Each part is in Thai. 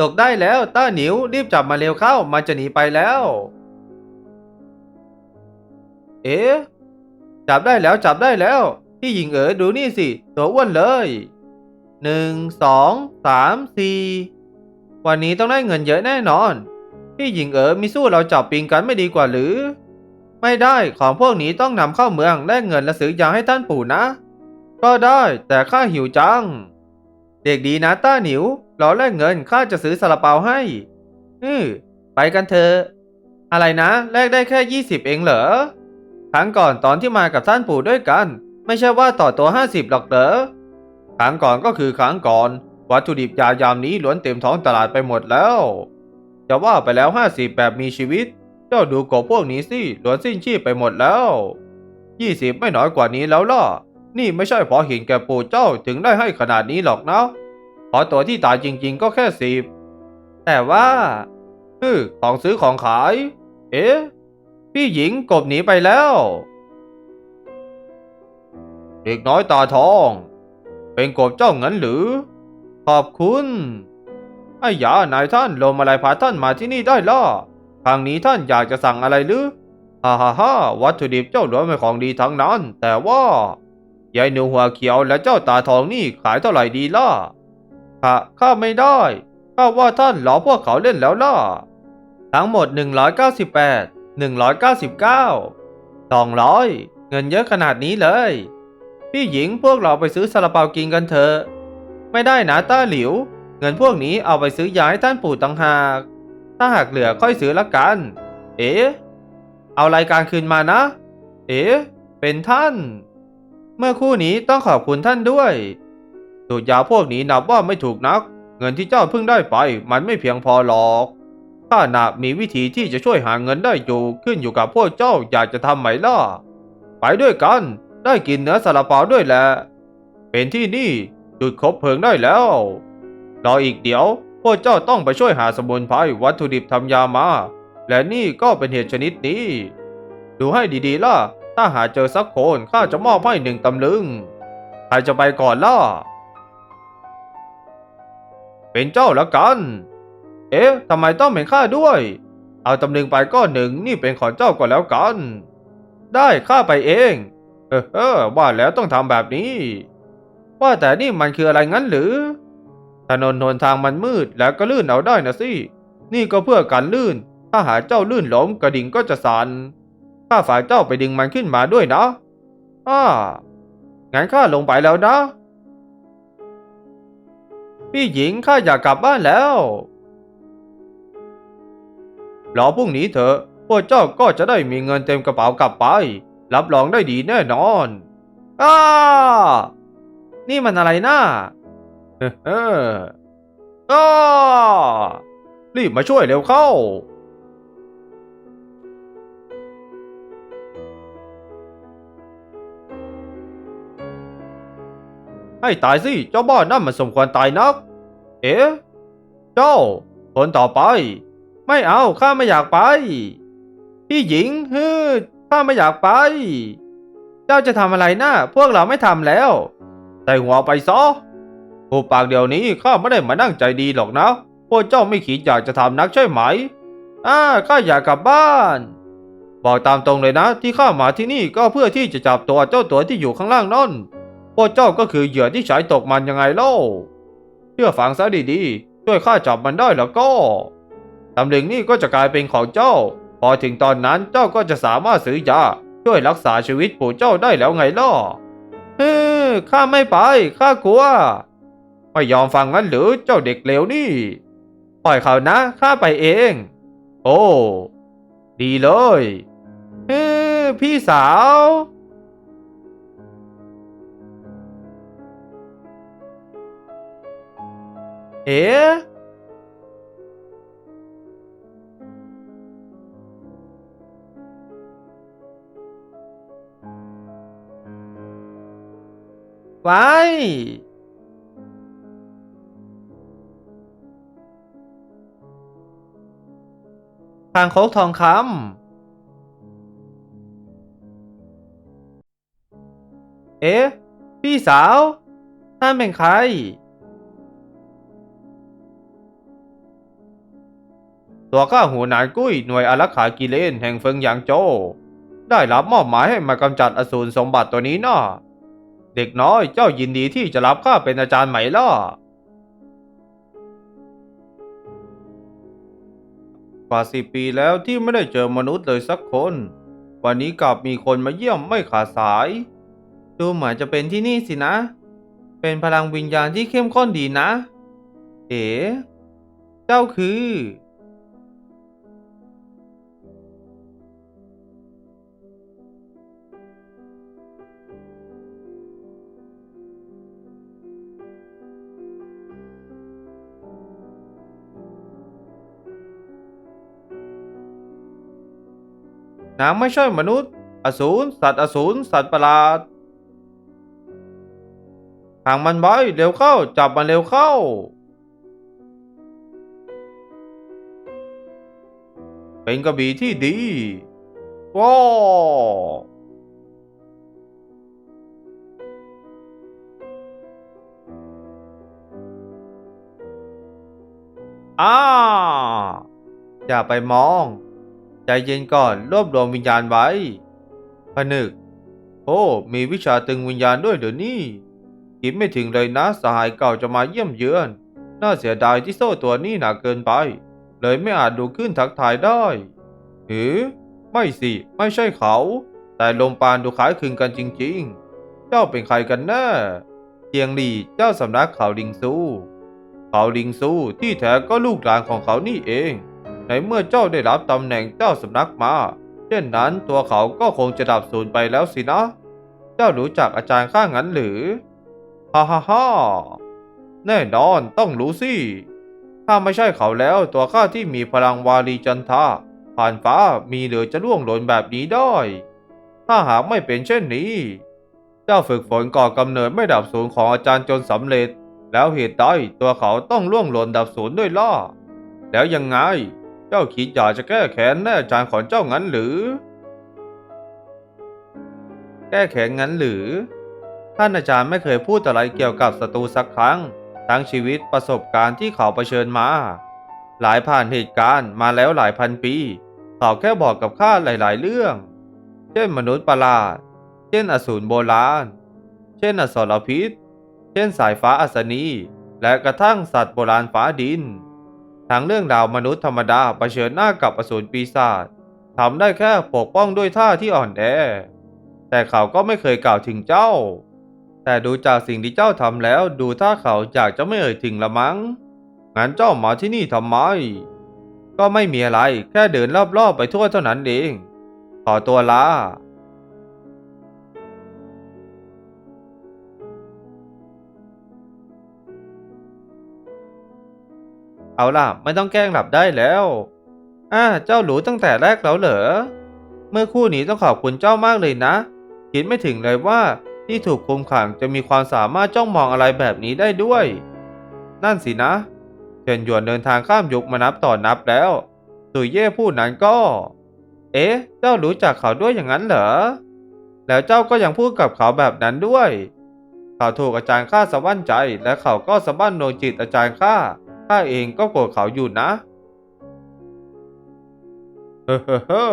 ตกได้แล้วต้าหนิวรีบจับมาเร็วเข้ามันจะหนีไปแล้ว เอ๊ะจับได้แล้วจับได้แล้ว พี่หญิงเอ๋อดูนี่สิ ตัวอ้วนเลยหนึ่งสองสามสี่วันนี้ต้องได้เงินเยอะแน่นอน พี่หญิงเอ๋อมีสู้เราจับปิงกันไม่ดีกว่าหรือ ไม่ได้ของพวกนี้ต้องนำเข้าเมืองแลกเงินและซื้อยาให้ท่านปู่นะ ก็ได้แต่ข้าหิวจัง เด็กดีนะต้าหนิว รอแลกเงินข้าจะซื้อซาลาเปาให้อือไปกันเถอะอะไรนะแลกได้แค่20เองเหรอครั้งก่อนตอนที่มากับท่านปู่ด้วยกัน ไม่ใช่ว่าต่อตัว50หรอกเหรอครั้งก่อนก็คือครั้งก่อน วัตถุดิบยายามนี้ล้วนเต็มท้องตลาดไปหมดแล้วจะว่าไปแล้ว50แบบมีชีวิต เจ้าดูกบพวกนี้สิล้วนสิ้นชีพไปหมดแล้ว20ไม่น้อยกว่านี้แล้วล่ะ นี่ไม่ใช่เพอเห็นแก่ปู่เจ้าถึงได้ให้ขนาดนี้หรอกนะ เพราะตัวที่ตายจริง ๆ ก็แค่สิบแต่ว่าฮึของซื้อของขาย เอ๊ะ พี่หญิงกบหนีไปแล้ว เด็กน้อยตาทอง เป็นกบเจ้าเงั้นหรือ ขอบคุณไอ้ยานายท่านลมอะไรพาท่านมาที่นี่ได้ล่ะทางนี้ท่านอยากจะสั่งอะไรหรือฮ่าฮ่าฮ่าวัตถุดิบเจ้าล้วนเป็นของดีทั้งนั้น แต่ว่ายายหนูหัวเขียวและเจ้าตาทองนี่ขายเท่าไหร่ดีล่ะ ข้าข้าไม่ได้ข้าว่าท่านหลอกพวกเขาเล่นแล้วล่ะ ทั้งหมด 198 199 200 เงินเยอะขนาดนี้เลย พี่หญิงพวกเราไปซื้อซาลาเปากินกันเถอะไม่ได้นะต้าหลิว เงินพวกนี้เอาไปซื้อยาให้ท่านปู่ต่างหาก ถ้าหากเหลือค่อยซื้อละกัน เอ๊ะเอารายการคืนมานะ เอ๊ะเป็นท่าน เมื่อคู่นี้ต้องขอบคุณท่านด้วย สูตรยาพวกนี้นับว่าไม่ถูกนัก เงินที่เจ้าเพิ่งได้ไป มันไม่เพียงพอหรอกข้านามีวิธีที่จะช่วยหาเงินได้อยู่ขึ้นอยู่กับพวกเจ้าอยากจะทำไหมล่ะ ไปด้วยกัน ได้กินเนื้อซาลาเปาด้วยแหละ เป็นที่นี่จุดคบเพลิงได้แล้ว รออีกเดี๋ยว พวกเจ้าต้องไปช่วยหาสมุนไพรวัตถุดิบทำยามา และนี่ก็เป็นเห็ดชนิดนี้ ดูให้ดีๆล่ะ ถ้าหาเจอสักคนข้าจะมอบให้หนึ่งตำลึง ใครจะไปก่อนล่ะ เป็นเจ้าละกัน เอ๊ะทำไมต้องเป็นข้าด้วย เอาตำลึงไปก้อนหนึ่งนี่เป็นของเจ้าก็แล้วกัน ได้ข้าไปเอง เออเออว่าแล้วต้องทำแบบนี้ ว่าแต่นี่มันคืออะไรงั้นหรือ ถนนหนทางมันมืดแล้วก็ลื่นเอาได้นะสิ นี่ก็เพื่อการลื่น ถ้าหาเจ้าลื่นล้มกระดิ่งก็จะสั่นข้าฝ่ายเจ้าไปดึงมันขึ้นมาด้วยนะอ้างั้นข้าลงไปแล้วนะ พี่หญิงข้าอยากกลับบ้านแล้วรอพรุ่งนี้เถอะพวกเจ้าก็จะได้มีเงินเต็มกระเป๋ากลับไป รับรองได้ดีแน่นอนอ้านี่มันอะไรนะ่าเฮ้ออ้ารีบมาช่วยเร็วเข้า ให้ตายสิ เจ้าบ้านนั่นมันสมควรตายนัก เอ๊ะเจ้า คนต่อไป ไม่เอาข้าไม่อยากไป พี่หญิงฮึข้าไม่อยากไป เจ้าจะทำอะไรนะพวกเราไม่ทำแล้ว ใส่หัวไปซะผู้ปากเดี๋ยวนี้ข้าไม่ได้มานั่งใจดีหรอกนะ พวกเจ้าไม่คิดอยากจะทำนักใช่ไหมอ่าข้าอยากกลับบ้าน บอกตามตรงเลยนะ ที่ข้ามาที่นี่ก็เพื่อที่จะจับตัวเจ้าตัวที่อยู่ข้างล่างนั่น พวกเจ้าก็คือเหยื่อที่ฉายตกมันยังไงเล่าเชื่อฟังซะดีๆ ช่วยข้าจับมันได้แล้วก็ตำลึงนี่ก็จะกลายเป็นของเจ้า พอถึงตอนนั้นเจ้าก็จะสามารถซื้อยาช่วยรักษาชีวิตปู่เจ้าได้แล้วไงล่ะเฮ้อข้าไม่ไปข้ากลัว ไม่ยอมฟังงั้นหรือเจ้าเด็กเลวนี่ ปล่อยเขานะข้าไปเอง โอ้ ดีเลยเฮ้อพี่สาว เอ๊ะไว้ทางโคกทองคำเอ๊ะ พี่สาวท่านเป็นใคร ตัวข้าหัวหนานกุ้ยหน่วยอารักขากิเลนแห่งเฟิงหยางโจ ได้รับมอบหมายให้มากำจัดอสูรสมบัติตัวนี้นะเด็กน้อยเจ้ายินดีที่จะรับข้าเป็นอาจารย์ไหมล่ะกว่าสิปีแล้วที่ไม่ได้เจอมนุษย์เลยสักคน วันนี้กลับมีคนมาเยี่ยมไม่ขาดสาย ดูเหมือนจะเป็นที่นี่สินะ เป็นพลังวิญญาณที่เข้มข้นดีนะ เอ๋เจ้าคือ นางไม่ใช่มนุษย์ อสูรสัตว์อสูรสัตว์ประหลาดห่างมันไว้เร็วเข้า จับมันเร็วเข้า เป็นกระบี่ที่ดีว้าอ้าอย่าไปมอง ใจเย็นก่อนรวบรวมวิญญาณไว้ผนึก โอ้ มีวิชาตึงวิญญาณด้วยเดี๋ยวนี้คิดไม่ถึงเลยนะสหายเก่าจะมาเยี่ยมเยือน น่าเสียดายที่โซ่ตัวนี้หนักเกินไป เลยไม่อาจดูขึ้นทักทายได้หือไม่สิ ไม่ใช่เขา แต่ลมปานดูคล้ายคลึงกันจริงๆ เจ้าเป็นใครกันแน่เจียงหลี่เจ้าสำนักเขาลิงซู เขาลิงซูที่แท้ก็ลูกหลานของเขานี่เอง ในเมื่อเจ้าได้รับตำแหน่งเจ้าสำนักมา เช่นนั้นตัวเขาก็คงจะดับสูญไปแล้วสินะ เจ้ารู้จักอาจารย์ข้างั้นหรือ ฮ่าฮ่าฮ่าแน่นอนต้องรู้สิ ถ้าไม่ใช่เขาแล้วตัวข้าที่มีพลังวาลีจันทาผ่านฟ้ามีเหลือจะล่วงหล่นแบบนี้ได้ ถ้าหากไม่เป็นเช่นนี้ เจ้าฝึกฝนก่อกำเนิดไม่ดับสูญของอาจารย์จนสำเร็จ แล้วเหตุใดตัวเขาต้องล่วงหล่นดับสูญด้วยล่ะ แล้วยังไง เจ้าคิดอยากจะแก้แค้นแน่อาจารย์ของเจ้างั้นหรือ แก้แค้นงั้นหรือ ท่านอาจารย์ไม่เคยพูดอะไรเกี่ยวกับศัตรูสักครั้ง ทั้งชีวิตประสบการณ์ที่เขาเผชิญมา หลายผ่านเหตุการณ์มาแล้วหลายพันปี เขาแค่บอกกับข้าหลาย ๆ เรื่อง เช่นมนุษย์ประหลาด เช่นอสูรโบราณ เช่นอสรพิษ เช่นสายฟ้าอัศนี และกระทั่งสัตว์โบราณฟ้าดิน ทั้งเรื่องราวมนุษย์ธรรมดาเผชิญหน้ากับอสูรปีศาจทำได้แค่ปกป้องด้วยท่าที่อ่อนแอ แต่เขาก็ไม่เคยกล่าวถึงเจ้า แต่ดูจากสิ่งที่เจ้าทำแล้วดูท่าเขาอยากจะไม่เอ่ยถึงละมั้งงั้นเจ้ามาที่นี่ทำไม ก็ไม่มีอะไรแค่เดินรอบๆไปทั่วเท่านั้นเอง ขอตัวลา เอาล่ะไม่ต้องแกล้งหลับได้แล้วอ่าเจ้าหรูตั้งแต่แรกแล้วเหรอ เมื่อคู่นี้ต้องขอบคุณเจ้ามากเลยนะ คิดไม่ถึงเลยว่าที่ถูกคุมขังจะมีความสามารถจ้องมองอะไรแบบนี้ได้ด้วย นั่นสินะเฉินหยวนเดินทางข้ามยุคมานับต่อนับแล้วสุยเย่พูดนั้นก็ เอ๊ะ เจ้ารู้จักเขาด้วยอย่างนั้นเหรอ แล้วเจ้าก็ยังพูดกับเขาแบบนั้นด้วย เขาถูกอาจารย์ข้าสะบั้นใจและเขาก็สะบั้นดวงจิตอาจารย์ข้า ข้าเองก็โกรธเขาอยู่นะ เฮ้อเฮ้อเฮ้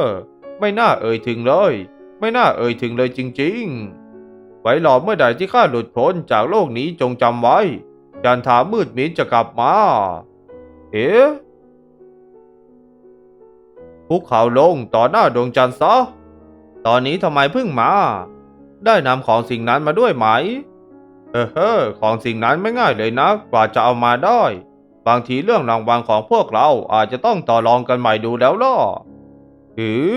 ไม่น่าเอ่ยถึงเลย ไม่น่าเอ่ยถึงเลยจริง ๆ ไว้รอเมื่อใดที่ข้าหลุดพ้นจากโลกนี้จงจำไว้จันทามืดมิดจะกลับมา เอ๊ะคุกเข่าลงต่อหน้าดวงจันทร์ซะ ตอนนี้ทำไมเพิ่งมา ได้นำของสิ่งนั้นมาด้วยไหมเฮ้อเฮ้อของสิ่งนั้นไม่ง่ายเลยนะกว่าจะเอามาได้ บางทีเรื่องรางวัลของพวกเราอาจจะต้องต่อรองกันใหม่ดูแล้วล่ะหรือ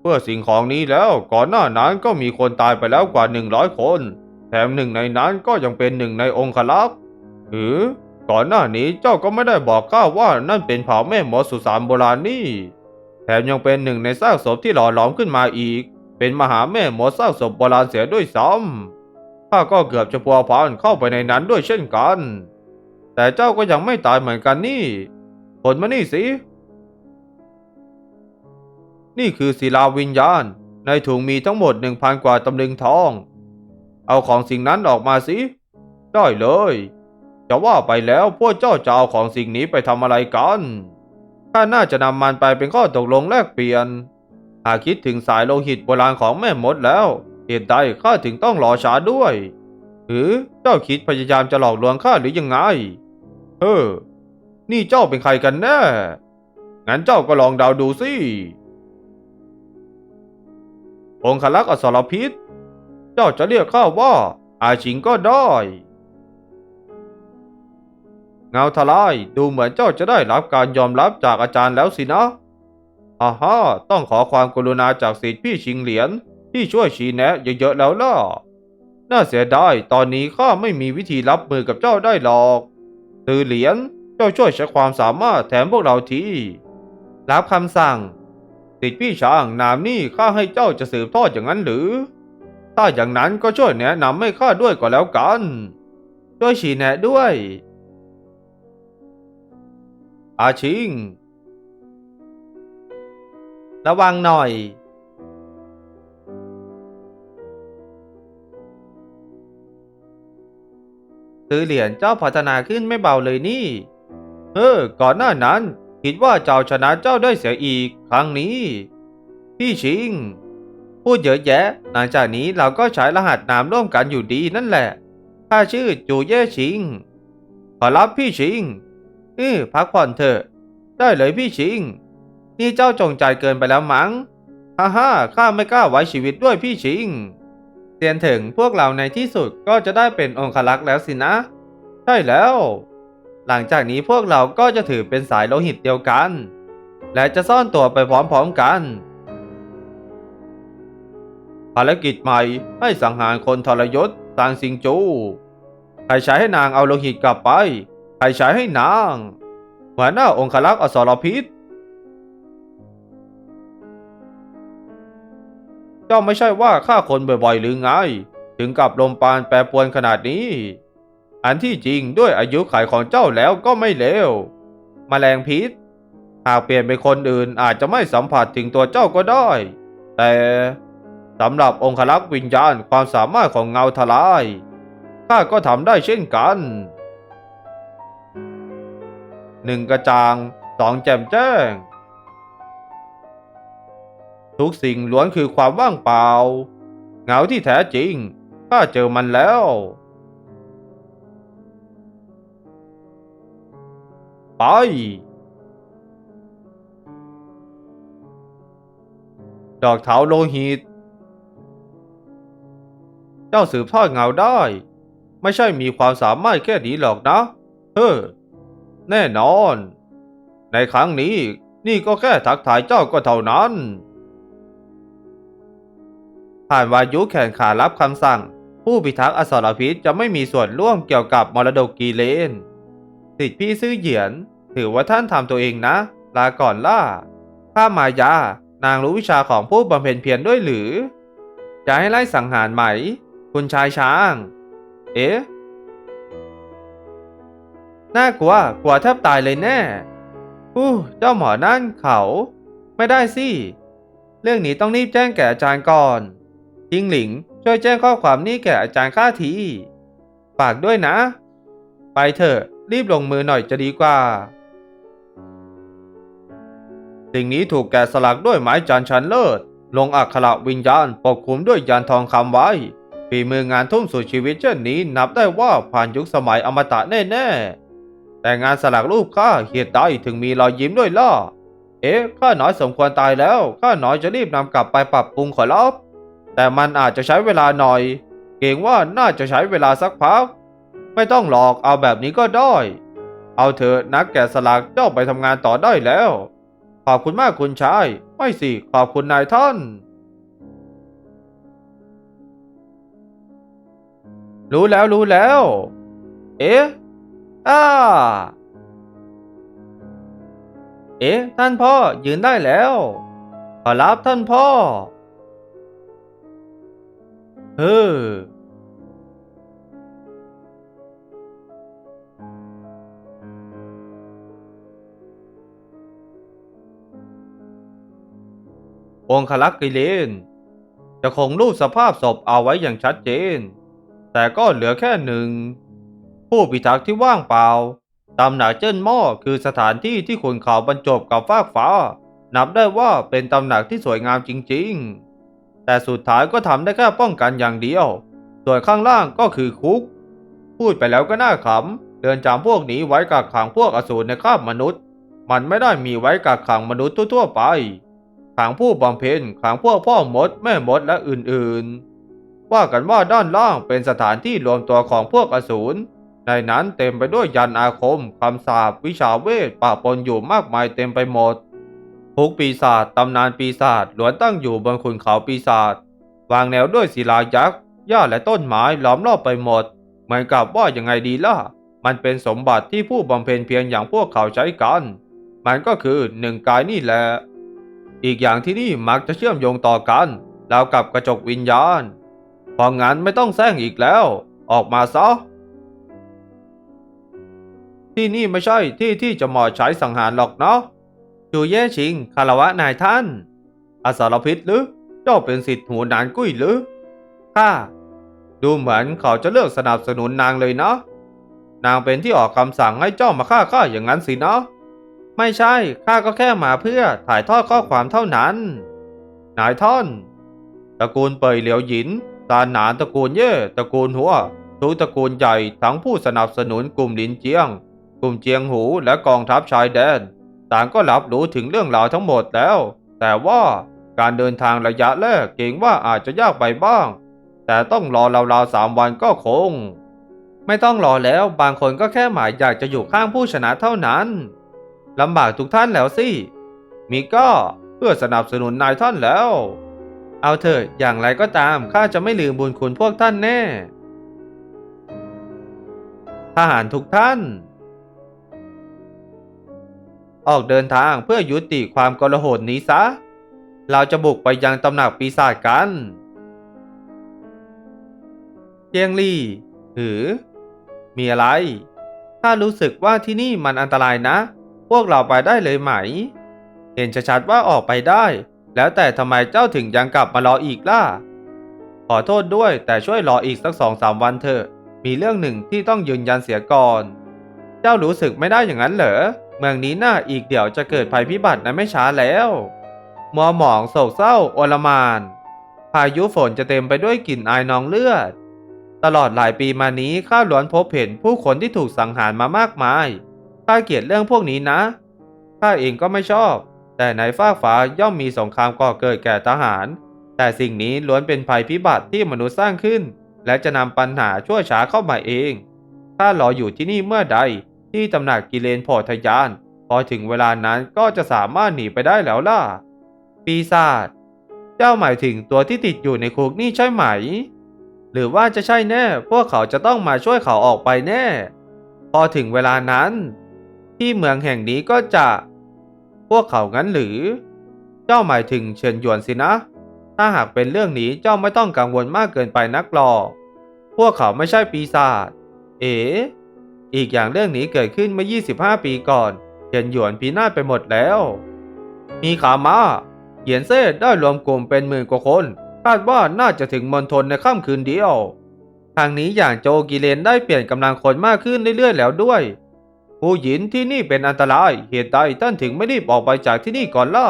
เพื่อสิ่งของนี้แล้วก่อนหน้านั้นก็มีคนตายไปแล้วกว่าหนึ่งร้อยคน แถมหนึ่งในนั้นก็ยังเป็นหนึ่งในองคลักษ์หรือก่อนหน้านี้เจ้าก็ไม่ได้บอกข้าว่านั่นเป็นเผ่าแม่หมอสุสานโบราณนี่ แถมยังเป็นหนึ่งในซากศพที่หล่อหลอมขึ้นมาอีก เป็นมหาแม่หมอซากศพโบราณเสียด้วยซ้ำข้าก็เกือบจะพัวพันเข้าไปในนั้นด้วยเช่นกัน แต่เจ้าก็ยังไม่ตายเหมือนกันนี่ผลมานี่สิ นี่คือศิลาวิญญาณ ในถุงมีทั้งหมดหนึ่งพันกว่าตำลึงทอง เอาของสิ่งนั้นออกมาสิ ได้เลย จะว่าไปแล้วพวกเจ้าจะเอาของสิ่งนี้ไปทำอะไรกันขข้าน่าจะนำมันไปเป็นข้อตกลงแลกเปลี่ยน หากคิดถึงสายโลหิตโบราณของแม่มดแล้ว เหตุใดข้าถึงต้องรอช้าด้วยหรือเจ้าคิดพยายามจะหลอกลวงข้าหรือยังไง เออ นี่เจ้าเป็นใครกันแน่งั้นเจ้าก็ลองเดาดูสิ องคลักษ์อสรพิษ เจ้าจะเรียกข้าว่า อาชิงก็ได้ เงาทลายดูเหมือนเจ้าจะได้รับการยอมรับจากอาจารย์แล้วสินะอาฮ่าต้องขอความกรุณาจากสิทธิพี่ชิงเหรียญที่ช่วยชี้แนะเยอะๆแล้วล่ะ น่าเสียดายตอนนี้ข้าไม่มีวิธีรับมือกับเจ้าได้หรอก ตือเหรียญเจ้าช่วยใช้ความสามารถแถมพวกเราทีรับคำสั่งสิทธิพี่ช้างนามนี่ข้าให้เจ้าจะสืบทอดอย่างนั้นหรือ ถ้าอย่างนั้นก็ช่วยแนะนำให้ข้าด้วยก็แล้วกัน ช่วยชี้แนะด้วย อาชิง ระวังหน่อย ซื้อเหรียญเจ้าพัฒนาขึ้นไม่เบาเลยนี่ เออ ก่อนหน้านั้น คิดว่าเจ้าชนะเจ้าได้เสียอีกครั้งนี้ พี่ชิง พูดเยอะแยะ หลังจากนี้เราก็ใช้รหัสนามร่วมกันอยู่ดีนั่นแหละข้าชื่อจูเย่ชิง ขอรับพี่ชิงเออพักผ่อนเถอะ ได้เลยพี่ชิง นี่เจ้าจงใจเกินไปแล้วมั้ง ฮ่าฮ่าข้าไม่กล้าไว้ชีวิตด้วยพี่ชิง เตียนถึงพวกเราในที่สุดก็จะได้เป็นองคลักษ์แล้วสินะ ใช่แล้ว หลังจากนี้พวกเราก็จะถือเป็นสายโลหิตเดียวกัน และจะซ่อนตัวไปพร้อมๆกัน ภารกิจใหม่ให้สังหารคนทรยศซางซิงจู ใครใช้ให้นางเอาโลหิตกลับไป ใครใช้ให้นางหัวหน้าองคลักษ์อสรพิษ เจ้าไม่ใช่ว่าฆ่าคนบ่อยๆหรือไง ถึงกับลมปานแปรปรวนขนาดนี้ อันที่จริงด้วยอายุขัยของเจ้าแล้วก็ไม่เลวมแมลงพิษ หากเปลี่ยนเป็นคนอื่นอาจจะไม่สัมผัสถึงตัวเจ้าก็ได้ แต่สำหรับองคลักษ์วิญญาณความสามารถของเงาทลายข้าก็ทำได้เช่นกันหนึ่งกระจางสองแจ่มแจ้ง ทุกสิ่งล้วนคือความว่างเปล่า เหงาที่แท้จริงข้าเจอมันแล้ว ไป ดอกเถาโลหิต เจ้าสืบทอดเงาได้ ไม่ใช่มีความสามารถแค่นี้หรอกนะเฮ้อแน่นอน ในครั้งนี้นี่ก็แค่ทักทายเจ้าก็เท่านั้น ผ่านวายุแขนขารับคำสั่ง ผู้พิทักษ์อสรพิษจะไม่มีส่วนร่วมเกี่ยวกับมรดกกีเลนสิทธิพี่ซื่อเหยียน ถือว่าท่านทำตัวเองนะ ลาก่อนล่าข้ามายา นางรู้วิชาของผู้บำเพ็ญเพียรด้วยหรือ จะให้ไล่สังหารไหม คุณชายช้าง เอ๊ะน่ากลัวกลัวแทบตายเลยแน่อู้เจ้าหมอนั่นเขา ไม่ได้สิ เรื่องนี้ต้องรีบแจ้งแก่อาจารย์ก่อน จิงหลิง ช่วยแจ้งข้อความนี้แก่อาจารย์ข้าทีฝากด้วยนะ ไปเถอะ รีบลงมือหน่อยจะดีกว่า สิ่งนี้ถูกแกะสลักด้วยไม้จันชันเลิศ ลงอักขระวิญญาณปกคลุมด้วยยานทองคำไว้ฝีมืองานทุ่มสุดชีวิตเช่นนี้นับได้ว่าผ่านยุคสมัยอมตะแน่ๆ แต่งานสลักรูปข้าเหตุใดถึงมีรอยยิ้มด้วยล่ะ เอ๊ะ ข้าน้อยสมควรตายแล้ว ข้าน้อยจะรีบนำกลับไปปรับปรุงขอรับ แต่มันอาจจะใช้เวลาหน่อย เกรงว่าน่าจะใช้เวลาสักพัก ไม่ต้องหลอกเอาแบบนี้ก็ได้ เอาเถอะนักแกะสลักเจ้าไปทำงานต่อได้แล้ว ขอบคุณมากคุณชาย ไม่สิ ขอบคุณนายท่าน รู้แล้วรู้แล้ว เอ๊ะอ้าเอ๊ะ ท่านพ่อยืนได้แล้ว ขอรับท่านพ่อ เฮ้อองคลักษ์กิเลน จะคงรูปสภาพศพเอาไว้อย่างชัดเจน แต่ก็เหลือแค่หนึ่ง ผู้พิทักษ์ที่ว่างเปล่า ตำหนักเจิ้นหม้อคือสถานที่ที่ขุนเขาบรรจบกับฟากฟ้า นับได้ว่าเป็นตำหนักที่สวยงามจริง ๆ แต่สุดท้ายก็ทำได้แค่ป้องกันอย่างเดียว ส่วนข้างล่างก็คือคุก พูดไปแล้วก็น่าขำเดินจำพวกนี้ไว้กักขังพวกอสูรในคาบมนุษย์ มันไม่ได้มีไว้กักขังมนุษย์ทั่วๆไป ขังผู้บำเพ็ญขังพวกพ่อมด แม่มดและอื่นๆ ว่ากันว่าด้านล่างเป็นสถานที่รวมตัวของพวกอสูรในนั้นเต็มไปด้วยยันอาคม คำสาปวิชาเวทปะปนอยู่มากมายเต็มไปหมด ทุกปีศาจตำนานปีศาจล้วนตั้งอยู่บนขุนเขาปีศาจวางแนวด้วยศิลายักษ์หญ้าและต้นไม้ล้อมรอบไปหมด เหมือนกับว่ายังไงดีล่ะ มันเป็นสมบัติที่ผู้บำเพ็ญเพียรอย่างพวกเขาใช้กัน มันก็คือหนึ่งกายนี่แหละ อีกอย่างที่นี่มักจะเชื่อมโยงต่อกันแล้วกับกระจกวิญญาณเพราะงั้นไม่ต้องแซงอีกแล้ว ออกมาซะ ที่นี่ไม่ใช่ที่ที่จะเหมาะใช้สังหารหรอกเนาะ จูเย่ชิงคารวะนายท่าน อสารพิษหรือเจ้าเป็นสิทธิ์หูหนานกุ้ยหรือข้าดูเหมือนเขาจะเลือกสนับสนุนนางเลยเนาะนางเป็นที่ออกคำสั่งให้เจ้ามาฆ่าข้าอย่างนั้นสินะไม่ใช่ข้าก็แค่มาเพื่อถ่ายทอดข้อความเท่านั้น นายท่านตระกูลเปยเหลียวหยินตาหนานตระกูลเย่ตระกูลหัวทุกตระกูลใหญ่ทั้งผู้สนับสนุนกลุ่มลินเจียง กลุ่มเจียงหูและกองทัพชายแดน ต่างก็รับรู้ถึงเรื่องราวทั้งหมดแล้ว แต่ว่าการเดินทางระยะแรกเกรงว่าอาจจะยากไปบ้าง แต่ต้องรอราวๆสามวันก็คง ไม่ต้องรอแล้วบางคนก็แค่หมายอยากจะอยู่ข้างผู้ชนะเท่านั้นลำบากทุกท่านแล้วสิ มีก็เพื่อสนับสนุนนายท่านแล้ว เอาเถอะอย่างไรก็ตามข้าจะไม่ลืมบุญคุณพวกท่านแน่ทหารทุกท่าน ออกเดินทางเพื่อยุติความกลาหลนี้ซะ เราจะบุกไปยังตำหนักปีศาจกันเจียงลี่หือ มีอะไรถ้ารู้สึกว่าที่นี่มันอันตรายนะ พวกเราไปได้เลยไหม เห็นชัดๆว่าออกไปได้ แล้วแต่ทำไมเจ้าถึงยังกลับมารออีกล่ะ ขอโทษด้วยแต่ช่วยรออีกสักสองสามวันเถอะ มีเรื่องหนึ่งที่ต้องยืนยันเสียก่อน เจ้ารู้สึกไม่ได้อย่างนั้นเหรอ เมืองนี้น่าอีกเดี๋ยวจะเกิดภัยพิบัติในไม่ช้าแล้วมัวหมองโศกเศร้าโอลมาน พายุฝนจะเต็มไปด้วยกลิ่นอายนองเลือด ตลอดหลายปีมานี้ข้าล้วนพบเห็นผู้คนที่ถูกสังหารมามากมายข้าเกลียดเรื่องพวกนี้นะข้าเองก็ไม่ชอบ แต่ในฟากฟ้าย่อมมีสงครามก่อเกิดแก่ทหาร แต่สิ่งนี้ล้วนเป็นภัยพิบัติที่มนุษย์สร้างขึ้น และจะนำปัญหาชั่วช้าเข้ามาเองข้ารออยู่ที่นี่เมื่อใด ที่ตำหนักกิเลนโพธยาน พอถึงเวลานั้นก็จะสามารถหนีไปได้แล้วล่ะ ปีศาจเจ้าหมายถึงตัวที่ติดอยู่ในคุกนี่ใช่ไหม หรือว่าจะใช่แน่ พวกเขาจะต้องมาช่วยเขาออกไปแน่ พอถึงเวลานั้น ที่เมืองแห่งนี้ก็จะ พวกเขางั้นหรือ เจ้าหมายถึงเฉินยวนสินะ ถ้าหากเป็นเรื่องนี้เจ้าไม่ต้องกังวลมากเกินไปนักหรอกพวกเขาไม่ใช่ปีศาจ เอ๋ อีกอย่างเรื่องนี้เกิดขึ้นเมื่อ 25 ปีก่อนเฉินหยวนพินาศไปหมดแล้ว มีขามาเหยียนเซ่ได้รวมกลุ่มเป็นหมื่นกว่าคน คาดว่าน่าจะถึงมณฑลในค่ำคืนเดียว ทางนี้อย่างโจกิเลนได้เปลี่ยนกำลังคนมากขึ้นเรื่อยๆแล้วด้วย ผู้หญินที่นี่เป็นอันตราย เหตุใดท่านถึงไม่รีบออกไปจากที่นี่ก่อนล่ะ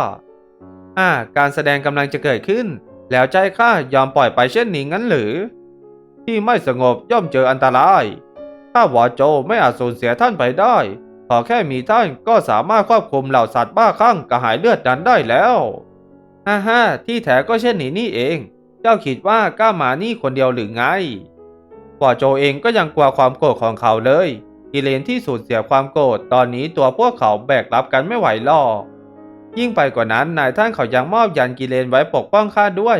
อ่า การแสดงกำลังจะเกิดขึ้น แล้วใจข้ายอมปล่อยไปเช่นนี้งั้นหรือ ที่ไม่สงบย่อมเจออันตราย ถ้าหวอโจไม่อาจสูญเสียท่านไปได้ ขอแค่มีท่านก็สามารถควบคุมเหล่าสัตว์บ้าคลั่งกระหายเลือดนั้นได้แล้วฮ่าฮ่าที่แท้ก็เช่นนี้นี่เอง เจ้าคิดว่ากล้ามานี่คนเดียวหรือไงหวอโจเองก็ยังกลัวความโกรธของเขาเลย กิเลนที่สูญเสียความโกรธตอนนี้ตัวพวกเขาแบกรับกันไม่ไหวหรอกยิ่งไปกว่านั้นนายท่านเขายังมอบยันกิเลนไว้ปกป้องข้าด้วย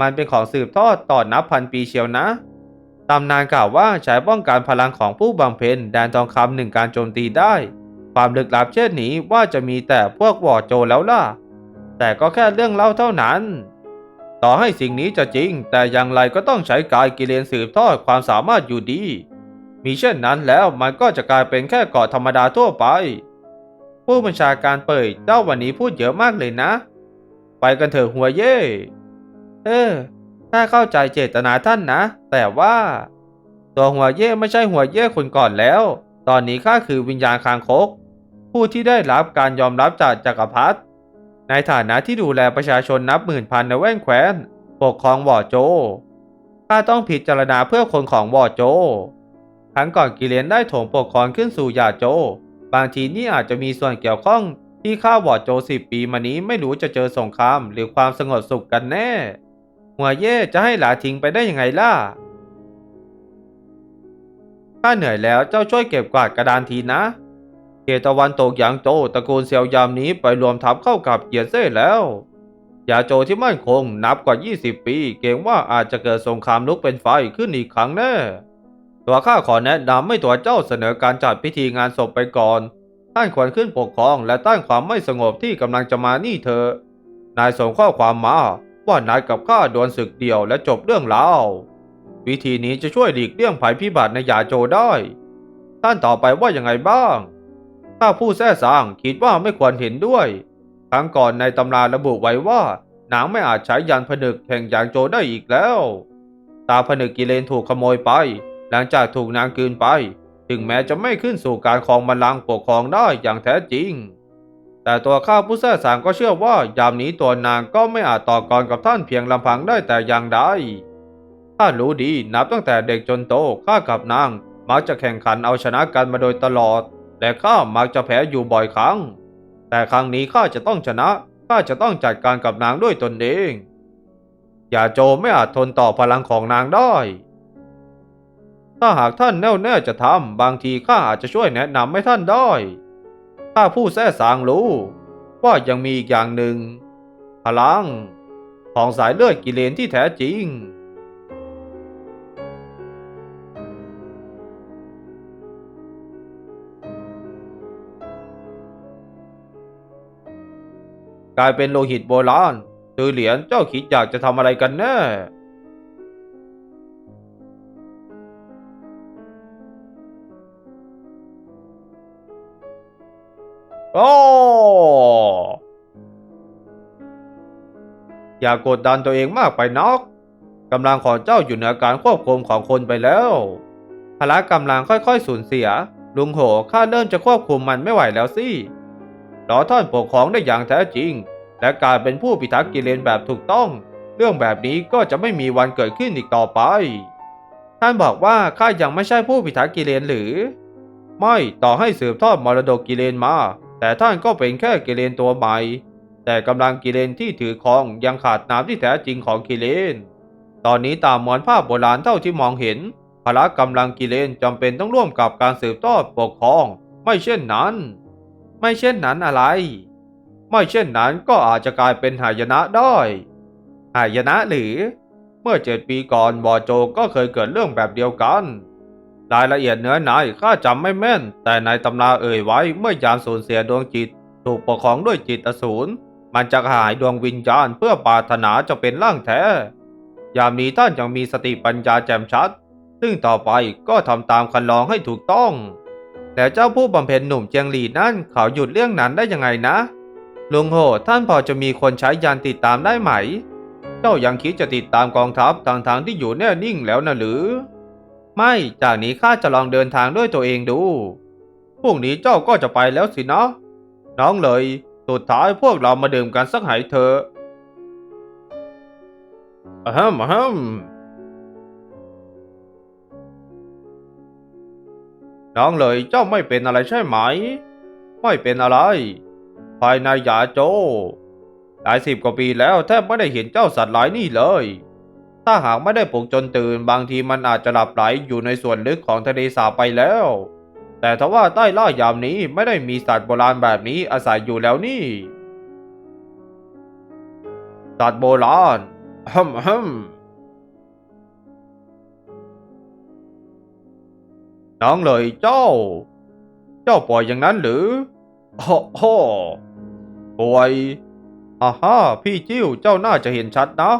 มันเป็นของสืบทอดต่อนับพันปีเชียวนะ ตำนานกล่าวว่าใช้ป้องกันพลังของผู้บำเพ็ญแดนทองคำหนึ่งการโจมตีได้ ความลึกลับเช่นนี้ว่าจะมีแต่พวกวอโจแล้วล่ะ แต่ก็แค่เรื่องเล่าเท่านั้น ต่อให้สิ่งนี้จะจริง แต่อย่างไรก็ต้องใช้กายกิเลนสืบทอดความสามารถอยู่ดี มีเช่นนั้นแล้วมันก็จะกลายเป็นแค่เกาะธรรมดาทั่วไป ผู้บัญชาการเปิดเจ้าวันนี้พูดเยอะมากเลยนะ ไปกันเถอะหัวเย่ เออ ถ้าเข้าใจเจตนาท่านนะ แต่ว่า ตัวหัวเย่ไม่ใช่หัวเย่คนก่อนแล้ว ตอนนี้ข้าคือวิญญาณคางคก ผู้ที่ได้รับการยอมรับจากจักรพรรดิในฐานะที่ดูแลประชาชนนับหมื่นพันในแว่นแคว้น ปกครองวอโจข้าต้องพิจารณาเพื่อคนของวอโจครั้งก่อนกิเลนได้โถงปกครองขึ้นสู่ยาโจ บางทีนี่อาจจะมีส่วนเกี่ยวข้องที่ข้าวอโจสิบปีมานี้ไม่รู้จะเจอสงครามหรือความสงบสุขกันแน่ หัวเย่จะให้หลาทิ้งไปได้ยังไงล่ะถ้าเหนื่อยแล้วเจ้าช่วยเก็บกวาดกระดานทีนะเขตวันตกหยางโจตระกูลเซียวยามนี้ไปรวมทัพเข้ากับเหียนเซ่แล้วยาโจที่มั่นคงนับกว่า 20 ปี เกรงว่าอาจจะเกิดสงครามลุกเป็นไฟขึ้นอีกครั้งแน่ตัวข้าขอแนะนำให้ตัวเจ้าเสนอการจัดพิธีงานศพไปก่อนท่านควรขึ้นปกครองและต้านความไม่สงบที่กำลังจะมานี่เถอะนายส่งข้อความมา ว่านายกับข้าดวลศึกเดียวและจบเรื่องราววิธีนี้จะช่วยหลีกเลี่ยงภัยพิบัติในยาโจได้ ท่านต่อไปว่ายังไงบ้าง ถ้าผู้แท้สร้างคิดว่าไม่ควรเห็นด้วย ครั้งก่อนในตำราระบุไว้ว่า นางไม่อาจใช้ยันผนึกแห่งยางโจได้อีกแล้ว ตาผนึกกิเลนถูกขโมยไป หลังจากถูกนางกืนไป ถึงแม้จะไม่ขึ้นสู่การครองบัลลังก์ปกครองได้อย่างแท้จริง แต่ตัวข้าผู้แท้สางก็เชื่อว่ายามนี้ตัวนางก็ไม่อาจต่อกรกับท่านเพียงลำพังได้แต่อย่างใดข้ารู้ดีนับตั้งแต่เด็กจนโตข้ากับนางมักจะแข่งขันเอาชนะกันมาโดยตลอด และข้ามักจะแพ้อยู่บ่อยครั้ง แต่ครั้งนี้ข้าจะต้องชนะข้าจะต้องจัดการกับนางด้วยตนเองอย่าโจไม่อาจทนต่อพลังของนางได้ ถ้าหากท่านแน่วแน่จะทำบางทีข้าอาจจะช่วยแนะนำให้ท่านได้ ข้าผู้แท้สางรู้ ว่ายังมีอีกอย่างหนึ่ง พลัง ของสายเลือดกิเลนที่แท้จริง กลายเป็นโลหิตโบราณตือเหรียญเจ้าคิดอยากจะทำอะไรกันแน่ อย่ากดดันตัวเองมากไปนักกำลังของเจ้าอยู่เหนือการควบคุมของคนไปแล้วพละกำลังค่อยๆสูญเสีย ลุงโหข้าเริ่มจะควบคุมมันไม่ไหวแล้วสิรอท่านปกครองได้อย่างแท้จริง และกายเป็นผู้พิทักษ์กิเลนแบบถูกต้อง เรื่องแบบนี้ก็จะไม่มีวันเกิดขึ้นอีกต่อไป ท่านบอกว่าข้ายังไม่ใช่ผู้พิทักษ์กิเลนหรือ ไม่ต่อให้สืบทอดมรดกกิเลนมา แต่ท่านก็เป็นแค่กิเลนตัวใหม่ แต่กำลังกิเลนที่ถือครองยังขาดน้ำที่แท้จริงของกิเลน ตอนนี้ตามมวลภาพโบราณเท่าที่มองเห็นพละกำลังกิเลนจำเป็นต้องร่วมกับการสืบทอดปกครอง ไม่เช่นนั้น ไม่เช่นนั้นอะไร ไม่เช่นนั้นก็อาจจะกลายเป็นหายนะได้หายนะหรือ เมื่อเจ็ดปีก่อนบอโจก็เคยเกิดเรื่องแบบเดียวกัน รายละเอียดเนื้อในข้าจำไม่แม่น แต่ในตำราเอ่ยไว้เมื่อยามสูญเสียดวงจิต ถูกปกครองด้วยจิตอสูร มันจะหายดวงวิญญาณเพื่อปรารถนาจะเป็นร่างแท้ ยามนี้ท่านยังมีสติปัญญาแจ่มชัด ซึ่งต่อไปก็ทำตามคันลองให้ถูกต้อง แต่เจ้าผู้บำเพ็ญหนุ่มเจียงหลีนั่นเขาหยุดเรื่องนั้นได้ยังไงนะ ลุงโหท่านพอจะมีคนใช้ยานติดตามได้ไหม เจ้ายังคิดจะติดตามกองทัพทางทางที่อยู่แน่นิ่งแล้วนะหรือ ไม่จากนี้ข้าจะลองเดินทางด้วยตัวเองดูพรุ่งนี้เจ้าก็จะไปแล้วสินะน้องเลย สุดท้ายพวกเรามาดื่มกันสักหายเถอะอะฮัมอะฮัมน้องเลยเจ้าไม่เป็นอะไรใช่ไหม ไม่เป็นอะไร ภายในยาโจ หลายสิบกว่าปีแล้วแทบไม่ได้เห็นเจ้าสัตว์หลายนี่เลย ถ้าหากไม่ได้ปลุกจนตื่นบางทีมันอาจจะหลับไหลอยู่ในส่วนลึกของทะเลสาบไปแล้ว แต่ทว่าใต้ล่ายามนี้ไม่ได้มีสัตว์โบราณแบบนี้อาศัยอยู่แล้วนี่ สัตว์โบราณฮึมฮึมน้องเลยเจ้า เจ้าป่วยอย่างนั้นหรือโอ้โหป่วยอ่าฮะพี่จิ้วเจ้าน่าจะเห็นชัดนะ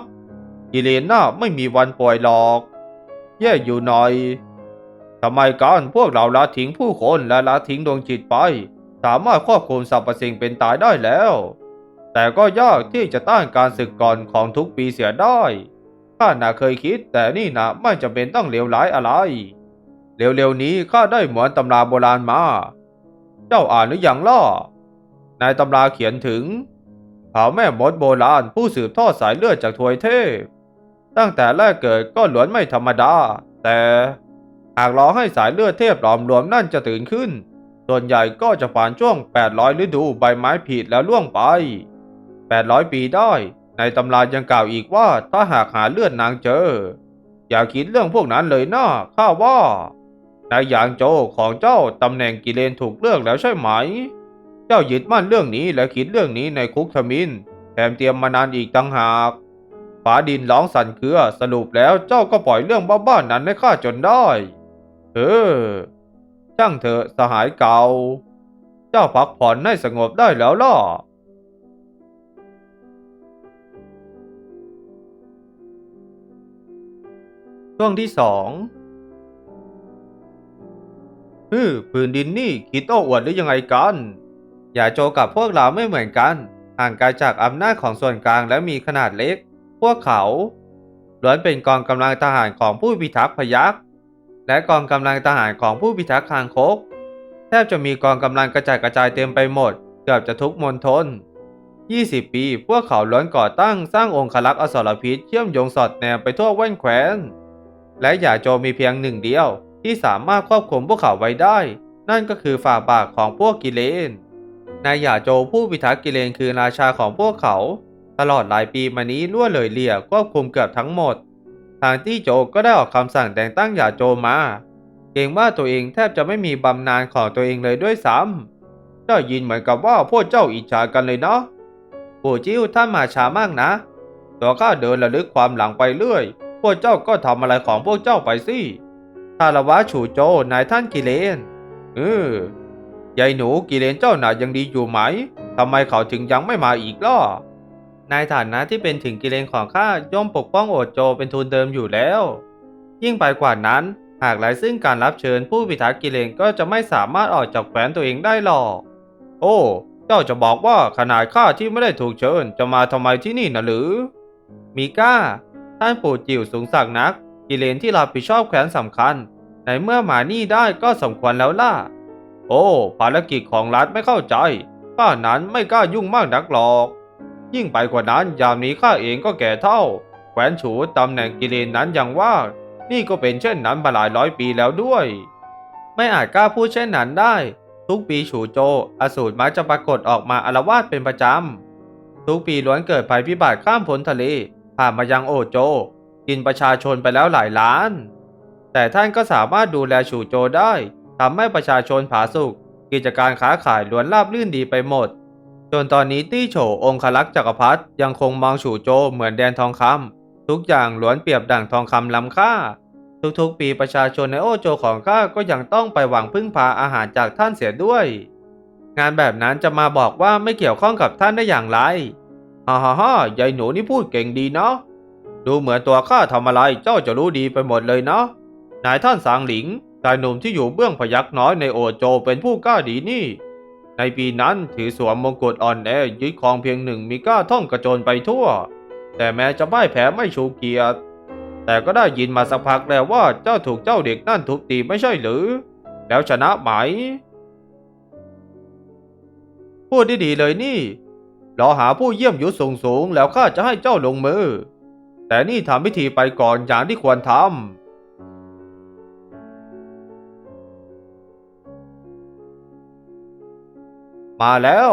กิเลนน่าไม่มีวันป่วยหรอก แย่อยู่หน่อยำไมกันพวกเราละทิ้งผู้คนและละทิ้งดวงจิตไป สามารถควบคุมสรรพสิ่งเป็นตายได้แล้ว แต่ก็ยากที่จะต้านการศึกก่อนของทุกปีเสียได้ข้าน่ะเคยคิด แต่นี่นะไม่จำเป็นต้องเลวร้ายอะไร เร็วๆนี้ข้าได้เหมือนตำราโบราณมา เจ้าอ่านหรือยังล่ะในตำราเขียนถึงเผ่าแม่มดโบราณผู้สืบทอดสายเลือดจากทวยเทพ ตั้งแต่แรกเกิดก็ล้วนไม่ธรรมดา แต่ หากรอให้สายเลือดเทพหลอมรวมนั่นจะตื่นขึ้น ส่วนใหญ่ก็จะผ่านช่วง 800 ฤดูใบไม้ผลิแล้วล่วงไป 800 ปีได้ ในตำรายังกล่าวอีกว่าถ้าหากหาเลือดนางเจอ อย่าคิดเรื่องพวกนั้นเลยนะข้าว่าในหยางโจของเจ้าตำแหน่งกิเลนถูกเลือกแล้วใช่ไหม เจ้ายึดมั่นเรื่องนี้และคิดเรื่องนี้ในคุกทมินแถมเตรียมมานานอีกต่างหากฝาดินร้องสั่นเครือสรุปแล้วเจ้าก็ปล่อยเรื่องบ้าๆนั้นให้ข้าจนได้ เออ ช่างเถอะสหายเก่า เจ้าพักผ่อนให้สงบได้แล้วล่ะช่วงที่สองฮึพื้นดินนี่คิดโอ้อวดหรือยังไงกัน อย่าโจกับพวกเราไม่เหมือนกัน ห่างไกลจากอำนาจของส่วนกลางและมีขนาดเล็ก พวกเขาล้วนเป็นกองกำลังทหารของผู้พิทักษ์พยัคฆ์ และกองกำลังทหารของผู้พิทักษ์คางคก แทบจะมีกองกำลังกระจายกระจายเต็มไปหมด เกือบจะทุกมณฑล20 ปี พวกเขาล้วนก่อตั้งสร้างองคลักษ์อสรพิษเชื่อมโยงสอดแนมไปทั่วแว่นแคว้น และอย่าโจมีเพียงหนึ่งเดียว ที่สามารถควบคุมพวกเขาไว้ได้ นั่นก็คือฝ่าบาทของพวกกิเลน นายหย่าโจผู้พิทักษ์กิเลนคือราชาของพวกเขา ตลอดหลายปีมานี้ล่วเลยเลี่ยควบคุมเกือบทั้งหมด ทางที่โจก็ได้ออกคำสั่งแต่งตั้งหยาโจมา เกรงว่าตัวเองแทบจะไม่มีบำนาญของตัวเองเลยด้วยซ้ำได้ยินเหมือนกับว่าพวกเจ้าอิจฉากันเลยเนาะปู่จิ้วท่านมาช้ามากนะตัวข้าเดินระลึกความหลังไปเรื่อย พวกเจ้าก็ทำอะไรของพวกเจ้าไปสิคารวะฉูโจนายท่านกิเลนเออยายหนูกิเลนเจ้าหน่ายังดีอยู่ไหมทำไมเขาถึงยังไม่มาอีกล่ะ ในฐานะที่เป็นถึงกิเลนของข้าย่อมปกป้องโอดโจเป็นทุนเดิมอยู่แล้ว ยิ่งไปกว่านั้น หากไร้ซึ่งการรับเชิญผู้พิทักษ์กิเลนก็จะไม่สามารถออกจากแขวนตัวเองได้หรอก โอ้ เจ้าจะบอกว่าขนาดข้าที่ไม่ได้ถูกเชิญจะมาทำไมที่นี่นะหรือ มีก้า ท่านปู่จิ๋วสูงสักนัก กิเลนที่รับผิดชอบแขวนสำคัญ ในเมื่อมานี่ได้ก็สมควรแล้วล่ะ โอ้ ภารกิจของรัฐไม่เข้าใจข้านั้นไม่กล้ายุ่งมากนักหรอก ยิ่งไปกว่านั้นยามนี้ข้าเองก็แก่เท่าแขวนฉูตำแหน่งกิเลนนั้นอยังว่า นี่ก็เป็นเช่นนั้นมาหลายร้อยปีแล้วด้วย ไม่อาจกล้าพูดเช่นนั้นได้ ทุกปีฉูโจ อสูรมักจะปรากฏออกมาอาละวาดเป็นประจำทุกปีล้วนเกิดภัยพิบัติข้ามพ้นทะเล ผ่านมายังโอโจ กินประชาชนไปแล้วหลายล้าน แต่ท่านก็สามารถดูแลฉูโจได้ทำให้ประชาชนผาสุกกิจการค้าขายล้วนราบรื่นดีไปหมด จนตอนนี้ตี้โฉองคลักษ์จักรพรรดิยังคงมองฉูโจเหมือนแดนทองคำทุกอย่างล้วนเปรียบดั่งทองคำล้ำค่า ทุกๆ ปีประชาชนในโอโจของข้าก็ยังต้องไปหวังพึ่งพาอาหารจากท่านเสียด้วย งานแบบนั้นจะมาบอกว่าไม่เกี่ยวข้องกับท่านได้อย่างไรฮ่าฮ่าฮ่ายายหนูนี่พูดเก่งดีเนาะดูเหมือนตัวข้าทำอะไรเจ้าจะรู้ดีไปหมดเลยเนาะนายท่านสางหลิงชายหนุ่มที่อยู่เบื้องพยักน้อยในโอโจเป็นผู้กล้าดีนี่ ในปีนั้นถือสวมมงกุฎอ่อนแอยึดครองเพียงหนึ่งมีกล้าท่องกระโจนไปทั่ว แต่แม้จะพ่ายแพ้ไม่ชูเกียรติ แต่ก็ได้ยินมาสักพักแล้วว่าเจ้าถูกเจ้าเด็กนั่นทุบตีไม่ใช่หรือ แล้วชนะไหม พูดได้ดีเลยนี่รอหาผู้เยี่ยมยุสูงสูงๆแล้วข้าจะให้เจ้าลงมือ แต่นี่ทำพิธีไปก่อนอย่างที่ควรทำ มาแล้ว